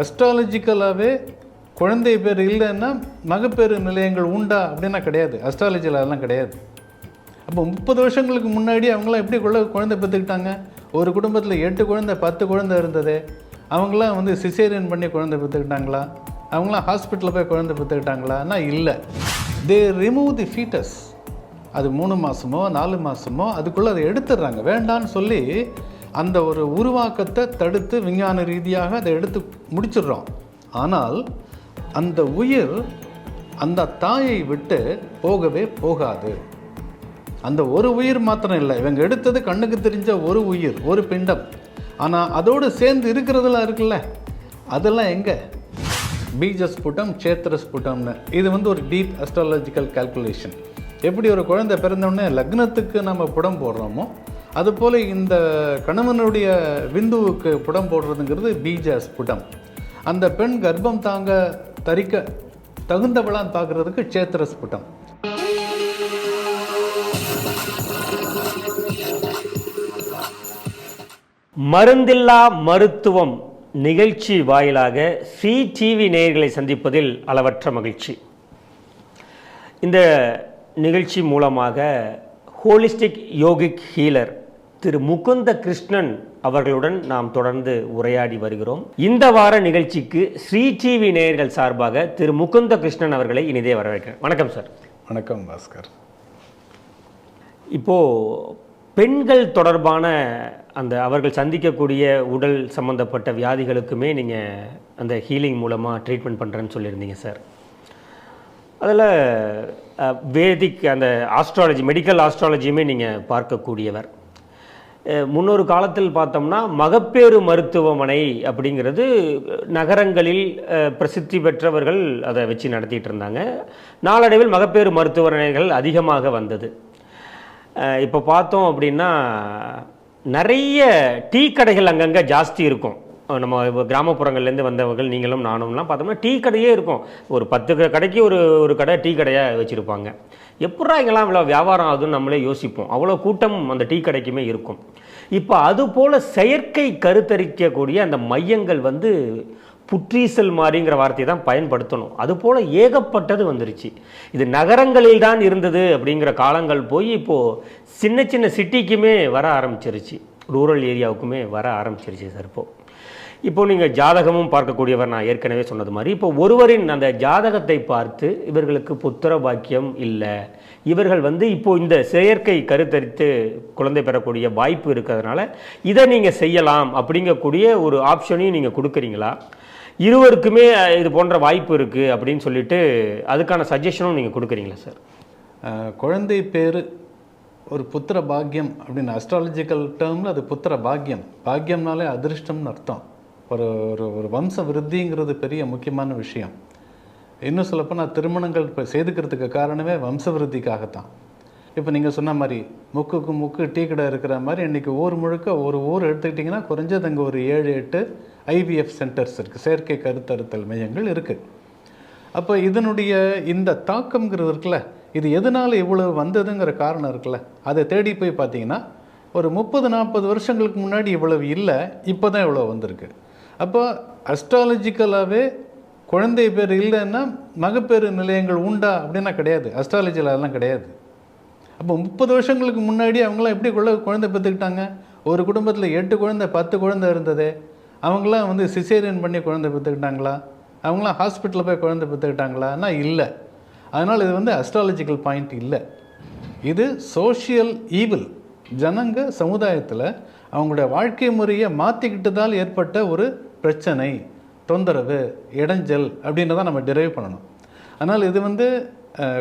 அஸ்ட்ராலஜிக்கலாகவே குழந்தை பேர் இல்லைன்னா மகப்பேறு நிலையங்கள் உண்டா அப்படின்னா கிடையாது. அஸ்ட்ராலஜியில் அதெல்லாம் கிடையாது. அப்போ முப்பது வருஷங்களுக்கு முன்னாடி அவங்களாம் எப்படி குழ குழந்தை பெற்றுக்கிட்டாங்க? ஒரு குடும்பத்தில் எட்டு குழந்தை பத்து குழந்தை இருந்தது. அவங்களாம் வந்து சிசேரியன் பண்ணி குழந்தை பெற்றுக்கிட்டாங்களா? அவங்களாம் ஹாஸ்பிட்டலில் போய் குழந்தை பெற்றுக்கிட்டாங்களான்னா இல்லை. தே ரிமூவ் தி ஃபீட்டஸ் அது மூணு மாதமோ நாலு மாதமோ அதுக்குள்ளே அதை எடுத்துடுறாங்க. வேண்டான்னு சொல்லி அந்த ஒரு உருவாக்கத்தை தடுத்து விஞ்ஞான ரீதியாக அதை எடுத்து முடிச்சிடுறோம். ஆனால் அந்த உயிர் அந்த தாயை விட்டு போகவே போகாது. அந்த ஒரு உயிர் மாத்திரம் இல்லை. இவங்க எடுத்தது கண்ணுக்கு தெரிஞ்ச ஒரு உயிர் ஒரு பிண்டம். ஆனால் அதோடு சேர்ந்து இருக்கிறதெல்லாம் இருக்குல்ல? அதெல்லாம் எங்கே? பீஜஸ்புட்டம் சேத்திரஸ்புட்டம்னு இது வந்து ஒரு டீப் அஸ்ட்ராலஜிக்கல் கால்குலேஷன் எப்படி ஒரு குழந்தை பிறந்தோடனே லக்னத்துக்கு நம்ம புடம் போடுறோமோ அதுபோல் இந்த கணவனுடைய விந்துவுக்கு புடம் போடுறதுங்கிறது பீஜ புடம். அந்த பெண் கர்ப்பம் தாங்க தரிக்க தகுந்தவளான் பார்க்குறதுக்கு சேத்திர ஸ்புடம் மருந்தில்லா மருத்துவம் நிகழ்ச்சி வாயிலாக சி டிவி நேயர்களை சந்திப்பதில் அளவற்ற மகிழ்ச்சி. இந்த நிகழ்ச்சி மூலமாக ஹோலிஸ்டிக் யோகிக் ஹீலர் திரு முகுந்த கிருஷ்ணன் அவர்களுடன் நாம் தொடர்ந்து உரையாடி வருகிறோம். இந்த வார நிகழ்ச்சிக்கு ஸ்ரீ டிவி நேயர்கள் சார்பாக திரு முகுந்த கிருஷ்ணன் அவர்களை இனிதே வரவேற்கிறேன். வணக்கம் சார். வணக்கம் பாஸ்கர். இப்போ பெண்கள் தொடர்பான அந்த அவர்கள் சந்திக்கக்கூடிய உடல் சம்பந்தப்பட்ட வியாதிகளுக்குமே நீங்கள் அந்த ஹீலிங் மூலமாக ட்ரீட்மெண்ட் பண்ணுறேன்னு சொல்லியிருந்தீங்க சார். அதில் வேதிக் அந்த ஆஸ்ட்ராலஜி மெடிக்கல் ஆஸ்ட்ராலஜியுமே நீங்கள் பார்க்கக்கூடியவர். முன்னொரு காலத்தில் பார்த்தோம்னா மகப்பேறு மருத்துவமனை அப்படிங்கிறது நகரங்களில் பிரசித்தி பெற்றவர்கள் அதை வச்சு நடத்திட்டு இருந்தாங்க. நாளடைவில் மகப்பேறு மருத்துவமனைகள் அதிகமாக வந்தது. இப்போ பார்த்தோம் அப்படின்னா நிறைய டீ கடைகள் அங்கங்கே ஜாஸ்தி இருக்கும். நம்ம இப்போ கிராமப்புறங்கள்லேருந்து வந்தவர்கள் நீங்களும் நானும்லாம் பார்த்தோம்னா டீ கடையே இருக்கும். ஒரு பத்து கடைக்கு ஒரு ஒரு கடை டீ கடையாக வச்சுருப்பாங்க. எப்படா இங்கெல்லாம் இவ்வளோ வியாபாரம் ஆகுதுன்னு நம்மளே யோசிப்போம். அவ்வளோ கூட்டம் அந்த டீ கடைக்குமே இருக்கும். இப்போ அதுபோல் செயற்கை கருத்தரிக்கக்கூடிய அந்த மையங்கள் வந்து புற்றீசல் மாதிரிங்கிற வார்த்தையை தான் பயன்படுத்தணும். அது போல் ஏகப்பட்டது வந்துருச்சு. இது நகரங்களில் தான் இருந்தது அப்படிங்கிற காலங்கள் போய் இப்போது சின்ன சின்ன சிட்டிக்குமே வர ஆரம்பிச்சிருச்சு. ரூரல் ஏரியாவுக்குமே வர ஆரம்பிச்சிருச்சு சார் இப்போது இப்போ நீங்கள் ஜாதகமும் பார்க்கக்கூடியவர் நான் ஏற்கனவே சொன்னது மாதிரி. இப்போ ஒருவரின் அந்த ஜாதகத்தை பார்த்து இவர்களுக்கு புத்திர பாக்கியம் இல்லை. இவர்கள் வந்து இப்போ இந்த செயற்கை கருத்தரித்து குழந்தை பெறக்கூடிய வாய்ப்பு இருக்கிறதுனால இதை நீங்கள் செய்யலாம் அப்படிங்கக்கூடிய ஒரு ஆப்ஷனையும் நீங்கள் கொடுக்குறீங்களா? இருவருக்குமே இது போன்ற வாய்ப்பு இருக்குது அப்படின்னு சொல்லிட்டு அதுக்கான சஜஷனும் நீங்கள் கொடுக்குறீங்களா சார் குழந்தை பேர் ஒரு புத்திர பாக்கியம் அப்படின்னு அஸ்ட்ராலஜிக்கல் டேர்மில் அது புத்திர பாக்கியம். பாக்கியம்னாலே அதிர்ஷ்டம்னு அர்த்தம். ஒரு ஒரு ஒரு வம்ச விருத்திங்கிறது பெரிய முக்கியமான விஷயம். இன்னும் சொல்லப்போனால் திருமணங்கள் இப்போ செய்துக்கிறதுக்கு காரணமே வம்ச விருத்திக்காகத்தான். இப்போ நீங்கள் சொன்ன மாதிரி முக்குக்கு முக்கு டீ கடை இருக்கிற மாதிரி இன்றைக்கி ஊர் முழுக்க ஒரு ஊர் எடுத்துக்கிட்டிங்கன்னா குறைஞ்சது அங்கே ஒரு ஏழு எட்டு ஐவிஎஃப் சென்டர்ஸ் இருக்குது செயற்கை கருத்தறுத்தல் மையங்கள் இருக்குது அப்போ இதனுடைய இந்த தாக்கம்ங்கிறது இருக்குல்ல இது எதனால் இவ்வளவு வந்ததுங்கிற காரணம் இருக்குல்ல அதை தேடி போய் பார்த்தீங்கன்னா ஒரு முப்பது நாற்பது வருஷங்களுக்கு முன்னாடி இவ்வளவு இல்லை இப்போ தான் இவ்வளோ வந்திருக்கு. அப்போ அஸ்ட்ராலஜிக்கலாகவே குழந்தை பேர் இல்லைன்னா மகப்பேறு நிலையங்கள் உண்டா அப்படின்னா கிடையாது. அஸ்ட்ராலஜியில் அதெல்லாம் கிடையாது. அப்போ முப்பது வருஷங்களுக்கு முன்னாடி அவங்களாம் எப்படி குழ குழந்தை பெற்றுக்கிட்டாங்க? ஒரு குடும்பத்தில் எட்டு குழந்தை பத்து குழந்தை இருந்ததே. அவங்களாம் வந்து சிசேரியன் பண்ணி குழந்தை பெற்றுக்கிட்டாங்களா? அவங்களாம் ஹாஸ்பிட்டலில் போய் குழந்தை பெற்றுக்கிட்டாங்களான்னா இல்லை. அதனால் இது வந்து அஸ்ட்ராலஜிக்கல் பாயிண்ட் இல்லை. இது சோஷியல் ஈவில் ஜனங்க சமுதாயத்தில் அவங்களுடைய வாழ்க்கை முறையை மாற்றிக்கிட்டதால் ஏற்பட்ட ஒரு பிரச்சனை தொந்தரவு இடைஞ்சல் அப்படின்றத நம்ம டிரைவ் பண்ணணும். ஆனால் இது வந்து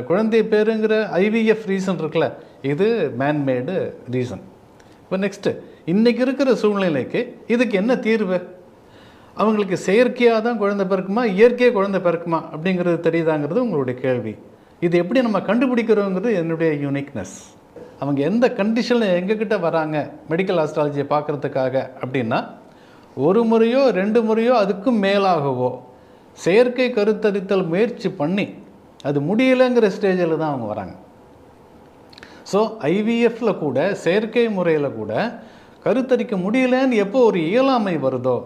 குழந்தை பேருங்கிற ஐவிஎஃப் ரீசன் இருக்குல்ல இது மேன்மேடு ரீசன் இப்போ நெக்ஸ்ட்டு இன்றைக்கி இருக்கிற சூழ்நிலைக்கு இதுக்கு என்ன தீர்வு? அவங்களுக்கு செயற்கையாக தான் குழந்தை பிறக்குமா இயற்கையாக குழந்தை பிறக்குமா அப்படிங்கிறது தெரியுதாங்கிறது உங்களுடைய கேள்வி. இது எப்படி நம்ம கண்டுபிடிக்கிறோங்கிறது என்னுடைய யூனிக்னஸ் அவங்க எந்த கண்டிஷனில் எங்ககிட்ட வராங்க மெடிக்கல் ஆஸ்ட்ராலஜியை பார்க்குறதுக்காக அப்படின்னா ஒரு முறையோ ரெண்டு முறையோ அதுக்கும் மேலாகவோ செயற்கை கருத்தரித்தல் முயற்சி பண்ணி அது முடியலைங்கிற ஸ்டேஜில் தான் அவங்க வராங்க. ஸோ ஐவிஎஃப்ல கூட செயற்கை முறையில் கூட கருத்தரிக்க முடியலன்னு எப்போ ஒரு இயலாமை வருதோ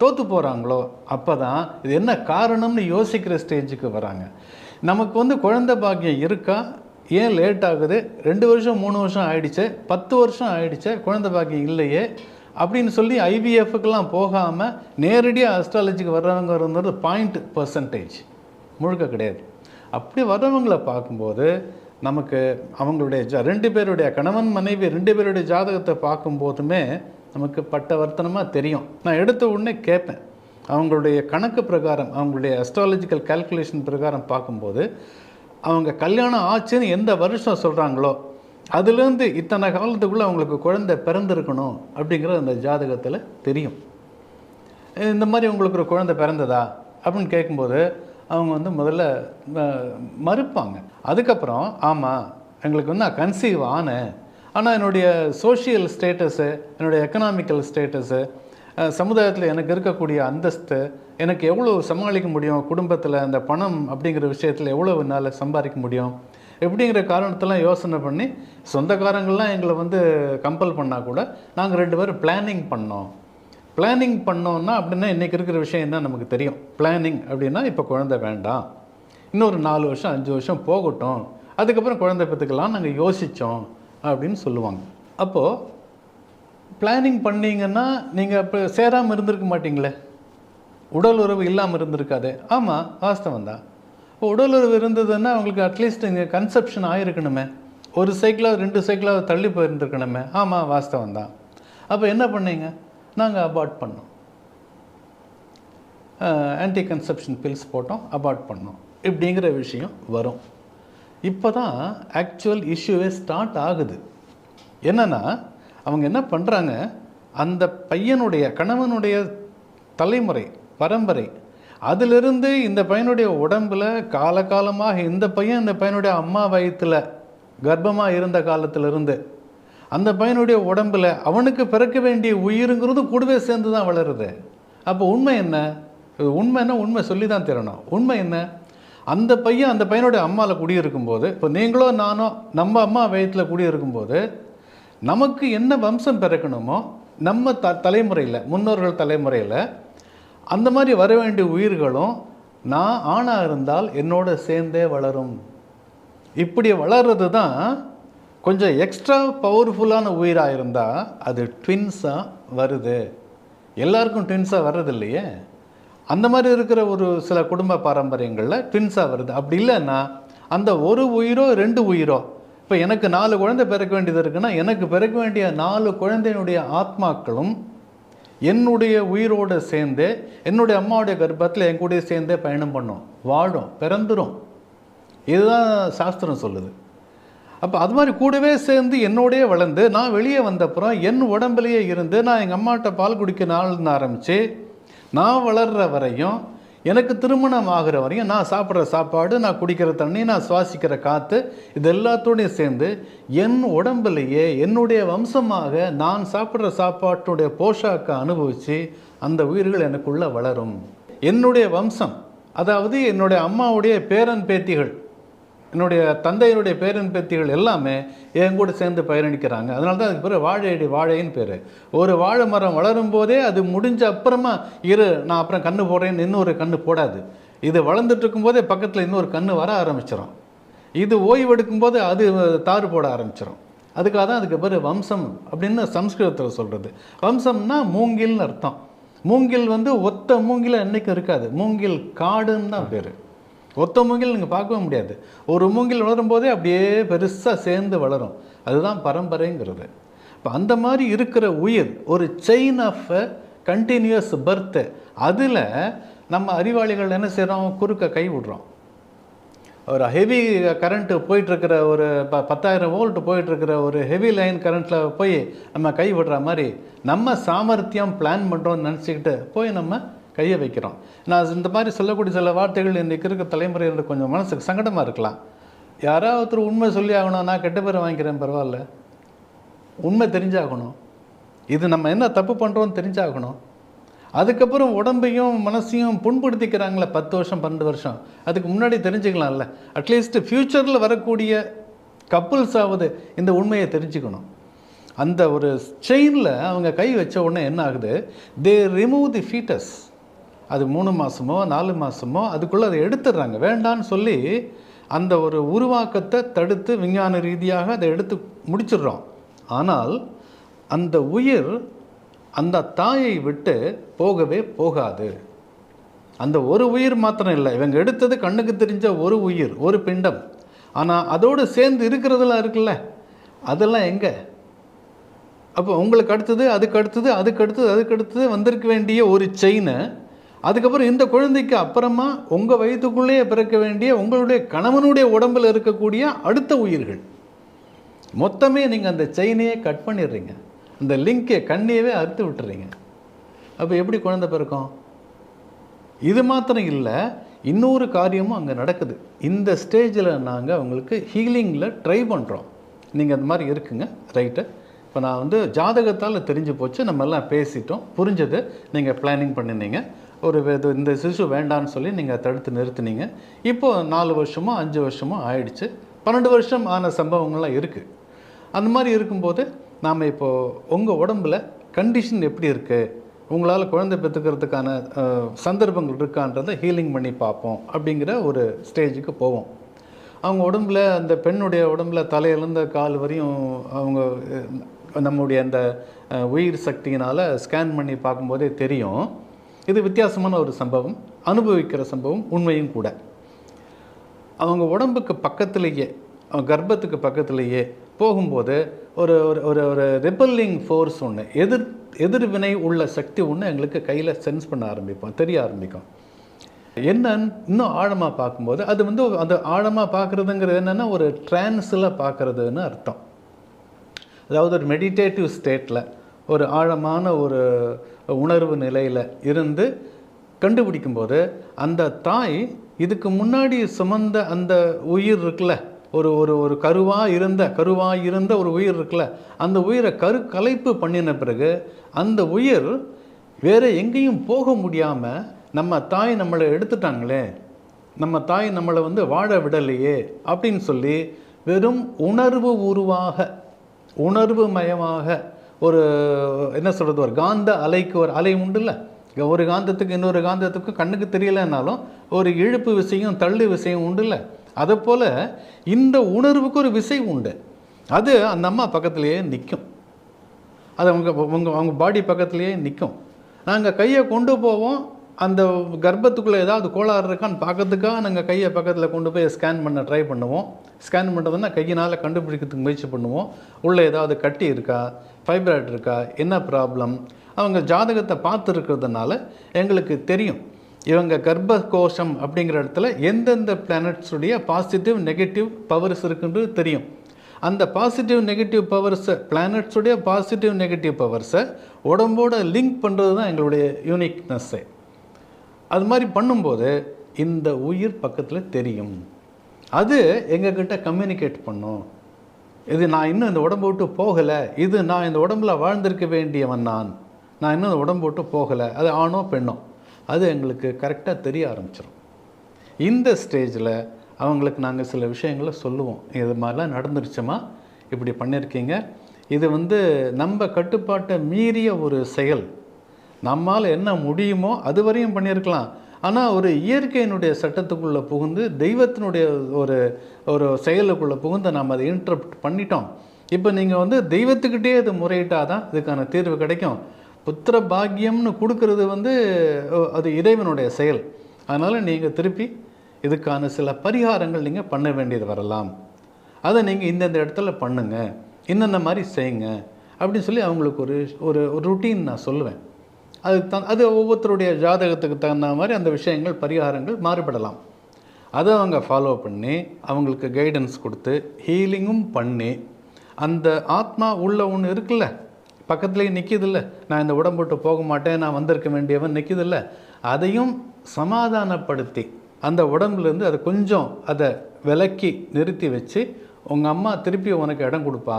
தோற்று போகிறாங்களோ அப்போ தான் இது என்ன காரணம்னு யோசிக்கிற ஸ்டேஜுக்கு வராங்க. நமக்கு வந்து குழந்தை பாக்கியம் இருக்கா? ஏன் லேட் ஆகுது? ரெண்டு வருஷம் மூணு வருஷம் ஆயிடுச்சு? பத்து வருஷம் ஆயிடுச்சு? குழந்தை பாக்கியம் இல்லையே? அப்படின்னு சொல்லி ஐவிஎஃப்க்கெல்லாம் போகாமல் நேரடியாக அஸ்ட்ராலஜிக்கு வர்றவங்க இருந்தது பாயிண்ட் பர்சன்டேஜ் முழுக்க கிடையாது. அப்படி வர்றவங்களை பார்க்கும்போது நமக்கு அவங்களுடைய ஜா ரெண்டு பேருடைய கணவன் மனைவி ரெண்டு பேருடைய ஜாதகத்தை பார்க்கும்போதுமே நமக்கு பட்ட வர்த்தனமாக தெரியும். நான் எடுத்த உடனே கேட்பேன். அவங்களுடைய கணக்கு பிரகாரம் அவங்களுடைய அஸ்ட்ராலஜிக்கல் கால்குலேஷன் பிரகாரம் பார்க்கும்போது அவங்க கல்யாணம் ஆச்சுன்னு எந்த வருஷம் சொல்கிறாங்களோ அதுலேருந்து இத்தனை காலத்துக்குள்ளே அவங்களுக்கு குழந்தை பிறந்திருக்கணும் அப்படிங்கிறது அந்த ஜாதகத்தில் தெரியும். இந்த மாதிரி உங்களுக்கு ஒரு குழந்தை பிறந்ததா? அப்படின்னு கேட்கும்போது அவங்க வந்து முதல்ல மறுப்பாங்க. அதுக்கப்புறம் ஆமாம் எங்களுக்கு வந்து நான் கன்சீவ் ஆனேன். ஆனால் என்னுடைய சோஷியல் ஸ்டேட்டஸு என்னுடைய எக்கனாமிக்கல் ஸ்டேட்டஸு சமுதாயத்தில் எனக்கு இருக்கக்கூடிய அந்தஸ்து எனக்கு எவ்வளோ சமாளிக்க முடியும்? குடும்பத்தில் அந்த பணம் அப்படிங்கிற விஷயத்தில் எவ்வளோ என்னால் சம்பாதிக்க முடியும்? எப்படிங்கிற காரணத்தெல்லாம் யோசனை பண்ணி சொந்தக்காரங்கள்லாம் எங்களை வந்து கம்பல் பண்ணால் கூட நாங்கள் ரெண்டு பேரும் பிளானிங் பண்ணோம். பிளானிங் பண்ணோன்னா அப்படின்னா இன்றைக்கி இருக்கிற விஷயம் என்ன நமக்கு தெரியும். பிளானிங் அப்படின்னா இப்போ குழந்தை வேண்டாம். இன்னொரு நாலு வருஷம் அஞ்சு வருஷம் போகட்டும். அதுக்கப்புறம் குழந்தை பெற்றுக்கலாம் நாங்கள் யோசித்தோம் அப்படின்னு சொல்லுவாங்க. அப்போது பிளானிங் பண்ணிங்கன்னா நீங்கள் இப்போ சேராமல் இருந்திருக்க மாட்டிங்களே? உடல் உறவு இல்லாமல் இருந்திருக்காதே? ஆமாம் வாஸ்தவம் தான் இப்போ உடல் இருந்ததுன்னா அவங்களுக்கு அட்லீஸ்ட் இங்கே கன்செப்ஷன் ஆகிருக்கணுமே ஒரு சைக்கிளாக ரெண்டு சைக்கிளாக தள்ளி போயிருந்துருக்கணுமே. ஆமாம் வாஸ்தவம் தான். அப்போ என்ன பண்ணீங்க? நாங்கள் அபார்ட் பண்ணோம். ஆன்டி கன்செப்ஷன் பில்ஸ் போட்டோம் அபார்ட் பண்ணோம். இப்படிங்கிற விஷயம் வரும். இப்போ தான் ஆக்சுவல் இஷ்யூவே ஸ்டார்ட் ஆகுது. என்னென்னா அவங்க என்ன பண்ணுறாங்க அந்த பையனுடைய கணவனுடைய தலைமுறை பரம்பரை அதிலிருந்து இந்த பையனுடைய உடம்புல காலகாலமாக இந்த பையன் இந்த பையனுடைய அம்மா வயித்துல கர்ப்பமாக இருந்த காலத்திலிருந்து அந்த பையனுடைய உடம்புல அவனுக்கு பிறக்க வேண்டிய உயிருங்கிறது கூடவே சேர்ந்து தான் வளருது. அப்போ உண்மை என்ன? உண்மைன்னா உண்மை சொல்லி தான் தரணும். உண்மை என்ன? அந்த பையன் அந்த பையனுடைய அம்மாவில் குடியிருக்கும் போது இப்போ நீங்களோ நானோ நம்ம அம்மா வயத்தில் குடியிருக்கும் போது நமக்கு என்ன வம்சம் பிறக்கணுமோ நம்ம த தலைமுறையில் முன்னோர்கள் தலைமுறையில் அந்த மாதிரி வர வேண்டிய உயிர்களும் நான் ஆணாக இருந்தால் என்னோட சேர்ந்தே வளரும். இப்படி வளர்றது தான் கொஞ்சம் எக்ஸ்ட்ரா பவர்ஃபுல்லான உயிராக இருந்தால் அது ட்வின்ஸாக வருது. எல்லாருக்கும் ட்வின்ஸாக வர்றது இல்லையே அந்த மாதிரி இருக்கிற ஒரு சில குடும்ப பாரம்பரியங்களில் ட்வின்ஸாக வருது. அப்படி இல்லைன்னா அந்த ஒரு உயிரோ ரெண்டு உயிரோ இப்போ எனக்கு நாலு குழந்தை பிறக்க வேண்டியது இருக்குன்னா எனக்கு பிறக்க வேண்டிய நாலு குழந்தையினுடைய ஆத்மாக்களும் என்னுடைய உயிரோடு சேர்ந்து என்னுடைய அம்மாவுடைய கர்ப்பத்தில் என் கூட சேர்ந்தே பயணம் பண்ணும். வாழும் பிறந்துரும். இதுதான் சாஸ்திரம் சொல்லுது. அப்போ அது மாதிரி கூடவே சேர்ந்து என்னோடய வளர்ந்து நான் வெளியே வந்தப்புறம் என் உடம்புலையே இருந்து நான் எங்கள் அம்மாட்ட பால் குடிக்க நாள்னு ஆரம்பித்து நான் வளர்ற வரையும் எனக்கு திருமணம் ஆகிற வரையும் நான் சாப்பிட்ற சாப்பாடு நான் குடிக்கிற தண்ணி நான் சுவாசிக்கிற காற்று இது எல்லாத்தோடையும் சேர்ந்து என் உடம்புலேயே என்னுடைய வம்சமாக நான் சாப்பிட்ற சாப்பாட்டுடைய போஷாக்கை அனுபவித்து அந்த உயிர்கள் எனக்குள்ளே வளரும். என்னுடைய வம்சம் அதாவது என்னுடைய அம்மாவுடைய பேரன் பேத்திகள் என்னுடைய தந்தையினுடைய பேரன் பேத்திகள் எல்லாமே என் கூட சேர்ந்து பயணிக்கிறாங்க. அதனால தான் அதுக்கு பேர் வாழையடி வாழைன்னு பேர். ஒரு வாழை மரம் வளரும் போதே அது முடிஞ்ச அப்புறமா இரு நான் அப்புறம் கண்ணு போடுறேன்னு இன்னொரு கண்ணு போடாது. இது வளர்ந்துட்டு இருக்கும்போதே பக்கத்தில் இன்னொரு கண்ணு வர ஆரம்பிச்சிடும் இது ஓய்வெடுக்கும் போது அது தாறு போட ஆரம்பிச்சிடும் அதுக்காக தான் அதுக்கு பேர் வம்சம் அப்படின்னு சம்ஸ்கிருதத்தில் சொல்கிறது வம்சம்னா மூங்கில்னு அர்த்தம். மூங்கில் வந்து ஒத்த மூங்கில் என்றைக்கும் இருக்காது. மூங்கில் காடுன்னு தான் பேர். ஒத்த மூங்கில் நீங்கள் பார்க்கவே முடியாது. ஒரு மூங்கில் வளரும் போதே அப்படியே பெருசாக சேர்ந்து வளரும். அதுதான் பரம்பரைங்கிறது. இப்போ அந்த மாதிரி இருக்கிற உயிர் ஒரு செயின் ஆஃப் கண்டினியூஸ் பர்த்து அதில் நம்ம அறிவாளிகள் என்ன செய்கிறோம் குறுக்க கை விடுறோம். ஒரு ஹெவி கரண்ட்டு போயிட்டுருக்கிற ஒரு ப பத்தாயிரம் வோல்ட் போயிட்டுருக்கிற ஒரு ஹெவி லைன் கரண்ட்டில் போய் நம்ம கை விடுற மாதிரி நம்ம சாமர்த்தியம் பிளான் பண்ணுறோம்னு நினச்சிக்கிட்டு போய் நம்ம கையை வைக்கிறோம். நான் இந்த மாதிரி சொல்லக்கூடிய சில வார்த்தைகள் இன்றைக்கு இருக்க தலைமுறையினர் கொஞ்சம் மனசுக்கு சங்கடமாக இருக்கலாம். யாராவது ஒருத்தர் உண்மை சொல்லி ஆகணும் நான் கெட்ட பேர் வாங்கிக்கிறேன் பரவாயில்ல. உண்மை தெரிஞ்சாகணும். இது நம்ம என்ன தப்பு பண்ணுறோம்னு தெரிஞ்சாகணும். அதுக்கப்புறம் உடம்பையும் மனசையும் புண்படுத்திக்கிறாங்களே பத்து வருஷம் பன்னெண்டு வருஷம். அதுக்கு முன்னாடி தெரிஞ்சுக்கலாம்ல. அட்லீஸ்ட் ஃப்யூச்சரில் வரக்கூடிய கப்புள்ஸ் ஆகுது இந்த உண்மையை தெரிஞ்சுக்கணும். அந்த ஒரு செயினில் அவங்க கை வச்ச உடனே என்ன ஆகுது? தே ரிமூவ் தி ஃபீட்டஸ் அது மூணு மாதமோ நாலு மாதமோ அதுக்குள்ளே அதை எடுத்துடுறாங்க. வேண்டான்னு சொல்லி அந்த ஒரு உருவாக்கத்தை தடுத்து விஞ்ஞான ரீதியாக அதை எடுத்து முடிச்சிடுறோம். ஆனால் அந்த உயிர் அந்த தாயை விட்டு போகவே போகாது. அந்த ஒரு உயிர் மாத்திரம் இல்லை. இவங்க எடுத்தது கண்ணுக்கு தெரிஞ்ச ஒரு உயிர் ஒரு பிண்டம். ஆனால் அதோடு சேர்ந்து இருக்கிறதெல்லாம் இருக்குல்ல. அதெல்லாம் எங்கே? அப்போ உங்களுக்கு அடுத்தது அதுக்கு அடுத்தது அதுக்கு அடுத்தது அதுக்கு அடுத்தது வந்திருக்க வேண்டிய ஒரு செயினை அதுக்கப்புறம் இந்த குழந்தைக்கு அப்புறமா உங்கள் வயிற்றுக்குள்ளேயே பிறக்க வேண்டிய உங்களுடைய கணவனுடைய உடம்பில் இருக்கக்கூடிய அடுத்த உயிர்கள். மொத்தமே நீங்கள் அந்த செயினையே கட் பண்ணிடுறீங்க. அந்த லிங்கை கண்ணியவே அறுத்து விட்டுறீங்க. அப்போ எப்படி குழந்தை பிறக்கும்? இது மாத்திரம் இல்லை இன்னொரு காரியமும் அங்கே நடக்குது. இந்த ஸ்டேஜில் நாங்கள் உங்களுக்கு ஹீலிங்கில் ட்ரை பண்ணுறோம் நீங்கள் அந்த மாதிரி இருக்குங்க ரைட்டு இப்போ நான் வந்து ஜாதகத்தால் தெரிஞ்சு போச்சு நம்ம எல்லாம் பேசிட்டோம் புரிஞ்சது நீங்கள் பிளானிங் பண்ணினீங்க. ஒரு இது இந்த சிசு வேண்டான்னு சொல்லி நீங்கள் தடுத்து நிறுத்துனீங்க. இப்போது நாலு வருஷமோ அஞ்சு வருஷமோ ஆயிடுச்சு. பன்னெண்டு வருஷம் ஆன சம்பவங்கள்லாம் இருக்குது அந்த மாதிரி இருக்கும்போது நாம் இப்போது உங்கள் உடம்புல கண்டிஷன் எப்படி இருக்குது உங்களால் குழந்தை பெற்றுக்கிறதுக்கான சந்தர்ப்பங்கள் இருக்கான்றதை ஹீலிங் பண்ணி பார்ப்போம் அப்படிங்கிற ஒரு ஸ்டேஜுக்கு போவோம். அவங்க உடம்புல அந்த பெண்ணுடைய உடம்புல தலையிலேருந்து கால் வரையும் அவங்க நம்முடைய அந்த உயிர் சக்தியினால் ஸ்கேன் பண்ணி பார்க்கும்போதே தெரியும். இது வித்தியாசமான ஒரு சம்பவம் அனுபவிக்கிற சம்பவம் உண்மையும் கூட. அவங்க உடம்புக்கு பக்கத்திலேயே அவங்க கர்ப்பத்துக்கு பக்கத்திலேயே போகும்போது ஒரு ஒரு ஒரு ஒரு ரிப்பல்லிங் ஃபோர்ஸ் ஒன்று எதிர் எதிர்வினை உள்ள சக்தி ஒன்று எங்களுக்கு கையில் சென்ஸ் பண்ண ஆரம்பிப்போம் தெரிய ஆரம்பிக்கும். என்னன்னு இன்னும் ஆழமாக பார்க்கும்போது அது வந்து அந்த ஆழமாக பார்க்குறதுங்கிறது என்னென்னா ஒரு ட்ரான்ஸில் பார்க்குறதுன்னு அர்த்தம். அதாவது ஒரு மெடிடேட்டிவ் ஸ்டேட்டில் ஒரு ஆழமான ஒரு உணர்வு நிலையில் இருந்து கண்டுபிடிக்கும்போது அந்த தாய் இதுக்கு முன்னாடி சுமந்த அந்த உயிர் இருக்குல்ல ஒரு ஒரு ஒரு கருவாக இருந்த கருவாக இருந்த ஒரு உயிர் இருக்குல்ல அந்த உயிரை கரு கலைப்பு பண்ணின பிறகு அந்த உயிர் வேறு எங்கேயும் போக முடியாமல் நம்ம தாய் நம்மளை எடுத்துட்டாங்களே நம்ம தாய் நம்மளை வந்து வாழ விடலையே அப்படின்னு சொல்லி வெறும் உணர்வு உருவாக உணர்வு மயமாக ஒரு என்ன சொல்கிறது ஒரு காந்த அலைக்கு ஒரு அலை உண்டுல்ல? ஒரு காந்தத்துக்கு இன்னொரு காந்தத்துக்கும் கண்ணுக்கு தெரியலைன்னாலும் ஒரு இழுப்பு விசையும் தள்ளு விசையும் உண்டுல்ல? அதை போல் இந்த உணர்வுக்கு ஒரு விசை உண்டு. அது அந்த அம்மா பக்கத்துலேயே நிற்கும் அது அவங்க உங்கள் அவங்க பாடி பக்கத்துலேயே நிற்கும் நாங்கள் கையை கொண்டு போவோம் அந்த கர்ப்பத்துக்குள்ளே ஏதாவது கோளாறு இருக்கான்னு பார்க்கறதுக்காக நாங்கள் கையை பக்கத்தில் கொண்டு போய் ஸ்கேன் பண்ண ட்ரை பண்ணுவோம். ஸ்கேன் பண்ணுறதுன்னா கையினால் கண்டுபிடிக்கிறதுக்கு முயற்சி பண்ணுவோம். உள்ளே ஏதாவது கட்டி இருக்கா? ஃபைப்ராய்ட் இருக்கா? என்ன ப்ராப்ளம் அவங்க ஜாதகத்தை பார்த்துருக்கிறதுனால எங்களுக்கு தெரியும். இவங்க கர்ப்ப கோஷம் அப்படிங்கிற இடத்துல எந்தெந்த பிளானட்ஸுடைய பாசிட்டிவ் நெகட்டிவ் பவர்ஸ் இருக்குன்றது தெரியும். அந்த பாசிட்டிவ் நெகட்டிவ் பவர்ஸை பிளானட்ஸுடைய பாசிட்டிவ் நெகட்டிவ் பவர்ஸை உடம்போட லிங்க் பண்ணுறது தான் எங்களுடைய யூனிக்னஸ்ஸே அது மாதிரி பண்ணும்போது இந்த உயிர் பக்கத்தில் தெரியும். அது எங்ககிட்ட கம்யூனிகேட் பண்ணும். இது நான் இன்னும் இந்த உடம்பு விட்டு போகலை. இது நான் இந்த உடம்புல வாழ்ந்திருக்க வேண்டியவன் நான். நான் இன்னும் இந்த உடம்பு விட்டு போகலை. அது ஆணோ பெண்ணோ? அது எங்களுக்கு கரெக்டாக தெரிய ஆரம்பிச்சிடும் இந்த ஸ்டேஜில் அவங்களுக்கு நாங்கள் சில விஷயங்களை சொல்லுவோம். இது மாதிரிலாம் நடந்துருச்சுமா? இப்படி பண்ணியிருக்கீங்க இது வந்து நம்ம கட்டுப்பாட்டை மீறிய ஒரு செயல். நம்மால் என்ன முடியுமோ அது வரையும் பண்ணியிருக்கலாம். ஆனால் ஒரு இயற்கையினுடைய சட்டத்துக்குள்ளே புகுந்து தெய்வத்தினுடைய ஒரு ஒரு செயலுக்குள்ளே புகுந்து நம்ம அதை இன்டரப்ட் பண்ணிட்டோம். இப்போ நீங்கள் வந்து தெய்வத்துக்கிட்டே இது முறையிட்டால் தான் இதுக்கான தீர்வு கிடைக்கும். புத்திர பாக்கியம்னு கொடுக்கறது வந்து அது இறைவனுடைய செயல். அதனால் நீங்கள் திருப்பி இதுக்கான சில பரிகாரங்கள் நீங்கள் பண்ண வேண்டியது வரலாம். அதை நீங்கள் இந்தந்த இடத்துல பண்ணுங்கள் இந்தந்த மாதிரி செய்யுங்க. அப்படின்னு சொல்லி அவங்களுக்கு ஒரு ஒரு ஒரு ருட்டீன் நான் சொல்லுவேன். அதுக்கு தான் அது ஒவ்வொருத்தருடைய ஜாதகத்துக்கு தகுந்த மாதிரி அந்த விஷயங்கள் பரிகாரங்கள் மாறுபடலாம். அதை அவங்க ஃபாலோ பண்ணி அவங்களுக்கு கைடன்ஸ் கொடுத்து ஹீலிங்கும் பண்ணி அந்த ஆத்மா உள்ள ஒன்று இருக்குல்ல பக்கத்துலேயே நிற்கிதில்ல நான் இந்த உடம்பு விட்டு போக மாட்டேன் நான் வந்திருக்க வேண்டியவன் நிற்கிதில்ல அதையும் சமாதானப்படுத்தி அந்த உடம்புலேருந்து அதை கொஞ்சம் அதை விலக்கி நிறுத்தி வச்சு உங்கள் அம்மா திருப்பி உனக்கு இடம் கொடுப்பா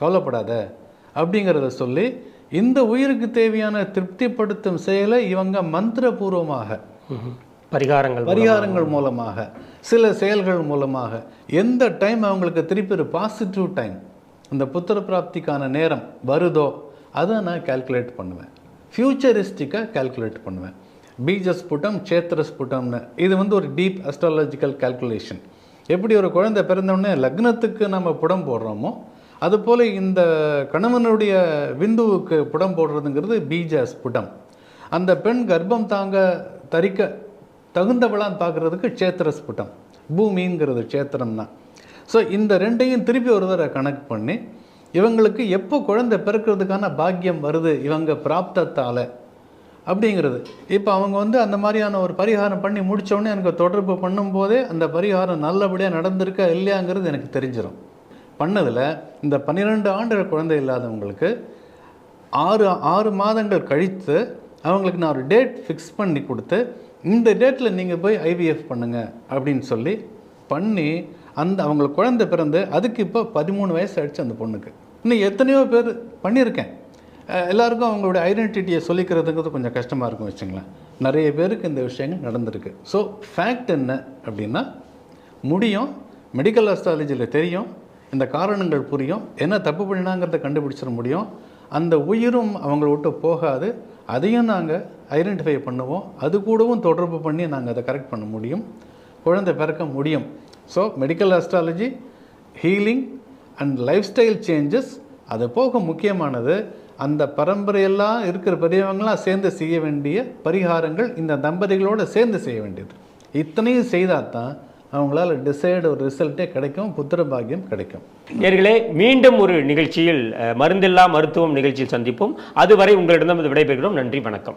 கவலைப்படாத அப்படிங்கிறத சொல்லி இந்த உயிருக்கு தேவையான திருப்திப்படுத்தும் செயலை இவங்க மந்திரபூர்வமாக. பரிகாரங்கள் பரிகாரங்கள் மூலமாக சில செயல்கள் மூலமாக எந்த டைம் அவங்களுக்கு திருப்பி ஒரு பாசிட்டிவ் டைம் அந்த புத்திர பிராப்திக்கான நேரம் வருதோ அதை நான் கால்குலேட் பண்ணுவேன். ஃபியூச்சரிஸ்டிக்காக கால்குலேட் பண்ணுவேன். பீஜஸ்புட்டம் சேத்திரஸ்புட்டம்னு இது வந்து ஒரு டீப் அஸ்ட்ராலஜிக்கல் கால்குலேஷன் எப்படி ஒரு குழந்தை பிறந்தவுடனே லக்னத்துக்கு நம்ம புடம் போடுறோமோ அதுபோல் இந்த கணவனுடைய விந்துவுக்கு புடம் போடுறதுங்கிறது பீஜ ஸ்புடம் அந்த பெண் கர்ப்பம் தாங்க தரிக்க தகுந்தவளான்னு பார்க்குறதுக்கு சேத்திர ஸ்புடம் பூமிங்கிறது சேத்திரம் தான் ஸோ இந்த ரெண்டையும் திருப்பி ஒரு தடவை கணக்கு பண்ணி இவங்களுக்கு எப்போ குழந்தை பிறக்கிறதுக்கான பாக்கியம் வருது இவங்க பிராப்தத்தால் அப்படிங்கிறது. இப்போ அவங்க வந்து அந்த மாதிரியான ஒரு பரிகாரம் பண்ணி முடித்தோடனே எனக்கு தொடர்பு பண்ணும்போதே அந்த பரிகாரம் நல்லபடியாக நடந்திருக்கா இல்லையாங்கிறது எனக்கு தெரிஞ்சிடும் பண்ணதில் இந்த பன்னிரெண்டு ஆண்டுகள் குழந்தை இல்லாதவங்களுக்கு ஆறு ஆறு மாதங்கள் கழித்து அவங்களுக்கு நான் ஒரு டேட் ஃபிக்ஸ் பண்ணி கொடுத்து இந்த டேட்டில் நீங்கள் போய் ஐவிஎஃப் பண்ணுங்க அப்படின்னு சொல்லி பண்ணி அந்த அவங்களுக்கு குழந்தை பிறந்து அதுக்கு இப்போ பதிமூணு வயசு ஆயிடுச்சு அந்த பொண்ணுக்கு. இன்னும் எத்தனையோ பேர் பண்ணியிருக்கேன். எல்லாருக்கும் அவங்களுடைய ஐடென்டிட்டியை சொல்லிக்கிறதுங்கிறது கொஞ்சம் கஷ்டமாக இருக்கும் வச்சுங்களேன். நிறைய பேருக்கு இந்த விஷயங்கள் நடந்திருக்கு. ஸோ ஃபேக்ட் என்ன அப்படின்னா முடியும். மெடிக்கல் அஸ்ட்ராலஜியில் தெரியும். இந்த காரணங்கள் புரியும். என்ன தப்பு பண்ணினாங்கிறத கண்டுபிடிச்சிட முடியும். அந்த உயிரும் அவங்கள விட்டு போகாது. அதையும் நாங்கள் ஐடென்டிஃபை பண்ணுவோம். அது கூடவும் தொடர்பு பண்ணி நாங்கள் அதை கரெக்ட் பண்ண முடியும். குழந்தை பிறக்க முடியும். So medical astrology healing and lifestyle changes அது போக முக்கியமானது அந்த பரம்பரையெல்லாம் இருக்கிற பெரியவங்களாம் சேர்ந்து செய்ய வேண்டிய பரிகாரங்கள் இந்த தம்பதிகளோடு சேர்ந்து செய்ய வேண்டியது. இத்தனையும் செய்தால் தான் அவங்களால டிசைடு ஒரு ரிசல்ட்டே கிடைக்கும் புத்திர பாக்கியம் கிடைக்கும். நேர்களே மீண்டும் ஒரு நிகழ்ச்சியில் அஹ், மருந்தில்லா மருத்துவம் நிகழ்ச்சியில் சந்திப்போம். அதுவரை உங்களிடம் விடைபெறுகிறோம். நன்றி வணக்கம்.